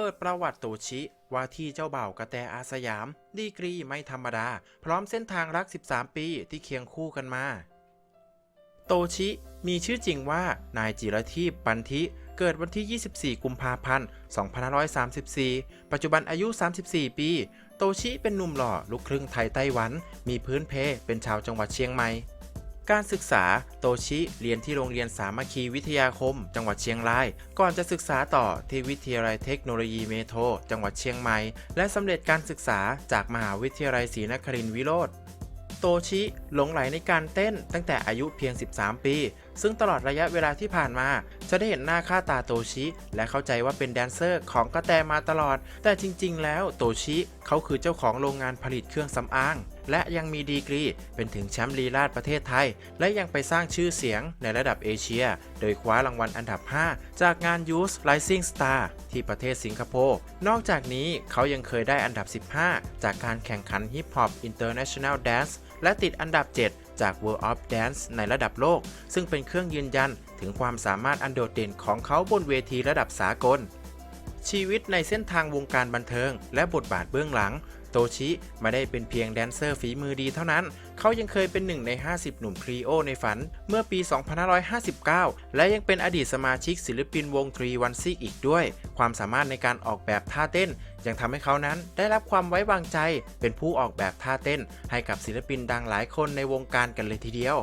เปิดประวัติโตชิ ว่าที่เจ้าบ่าวกระแตอาสยาม ดีกรีไม่ธรรมดา พร้อมเส้นทางรัก 13 ปีที่เคียงคู่กันมา โตชิ มีชื่อจริงว่า นายจิรทีปปันธิเกิดวันที่ 24 กุมภาพันธ์ 2534 ปัจจุบันอายุ 34 ปี โตชิเป็นหนุ่มหล่อลูกครึ่งไทยไต้หวัน มีพื้นเพเป็นชาวจังหวัดเชียงใหม่ การศึกษาโตชิเรียนที่โรงเรียนสามัคคีวิทยาคม จังหวัดเชียงราย ก่อนจะศึกษาต่อที่วิทยาลัยเทคโนโลยีเมโทรจังหวัดเชียงใหม่ และสำเร็จการศึกษาจากมหาวิทยาลัยศรีนครินทรวิโรธโตชิหลงไหลในการเต้นตั้งแต่อายุเพียง 13 ปี ซึ่งตลอดระยะเวลาที่ผ่านมา จะได้เห็นหน้าค่าตาโตชิ และเข้าใจว่าเป็นแดนเซอร์ของกระแตมาตลอด แต่จริง ๆ แล้วโตชิเขาคือเจ้าของโรงงานผลิตเครื่องสำอาง และยังมีดีกรี เป็นถึงแชมป์ลีลาดประเทศไทย และยังไปสร้างชื่อเสียงในระดับเอเชีย โดยคว้ารางวัลอันดับ 5 จากงาน Youth Rising Star ที่ประเทศสิงคโปร์ นอกจากนี้เขายังเคยได้อันดับ 15 จากการแข่งขัน Hip Hop International Dance และติดอันดับ 7จาก World of Dance ในระดับโลก ซึ่งเป็นเครื่องยืนยันถึงความสามารถอันโดดเด่นของเขาบนเวทีระดับสากล ชีวิตในเส้นทางวงการบันเทิง และบทบาทเบื้องหลัง โตชิไม่ได้เป็นเพียงแดนเซอร์ฝีมือดีเท่านั้น เขายังเคยเป็นหนึ่งใน 50 หนุ่มทรีโอในฝัน เมื่อปี 2559 และยังเป็นอดีตสมาชิกศิลปินวงทรีวันซีอีกด้วย ความสามารถในการออกแบบท่าเต้น ยังทำให้เขานั้นได้รับความไว้วางใจ เป็นผู้ออกแบบท่าเต้น ให้กับศิลปินดังหลายคนในวงการกันเลยทีเดียว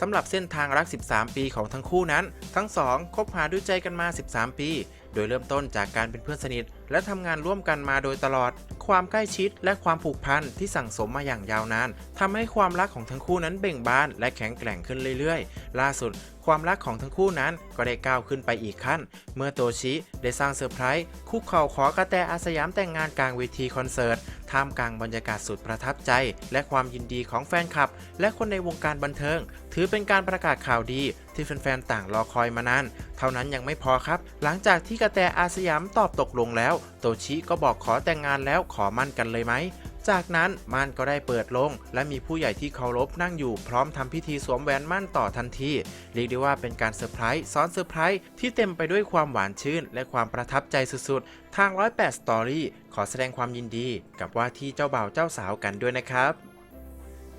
สำหรับเส้นทางรัก 13 ปีของทั้งคู่นั้น ทั้งสองคบหาดูใจกันมา 13 ปี โดยเริ่มต้นจากการเป็นเพื่อนสนิท และทำงานร่วมกันมาโดยตลอด ความใกล้ชิดและความผูกพันที่สั่งสมมาอย่างยาวนานทำให้ความรักของทั้งคู่นั้นเบ่งบาน และแข็งแกร่งขึ้นเรื่อยๆ ล่าสุด ความรักของทั้งคู่นั้นก็ได้ก้าวขึ้นไปอีกขั้น เมื่อโตชิได้สร้างเซอร์ไพรส์คุกเข่าขอกระแตอาสยามแต่งงานกลางเวทีคอนเสิร์ตท่ามกลางบรรยากาศสุดประทับใจ และความยินดีของแฟนคลับ และคนในวงการบันเทิง ถือเป็นการประกาศข่าวดี ที่แฟนๆต่างรอคอยมานาน เท่านั้นยังไม่พอครับ หลังจากที่กระแตอาสยามตอบตกลงแล้ว โตชิก็บอกขอแต่งงานแล้วขอมั่นกันเลยไหมจากนั้นม่านก็ได้เปิดลง และมีผู้ใหญ่ที่เคารพนั่งอยู่พร้อมทำพิธีสวมแหวนมั่นต่อทันที เรียกได้ว่าเป็นการเซอร์ไพรส์ซ้อนเซอร์ไพรส์ที่เต็มไปด้วยความหวานชื่น และความประทับใจสุดๆ ทาง 108 Story ขอแสดงความยินดีกับว่าที่เจ้าบ่าวเจ้าสาวกันด้วยนะครับ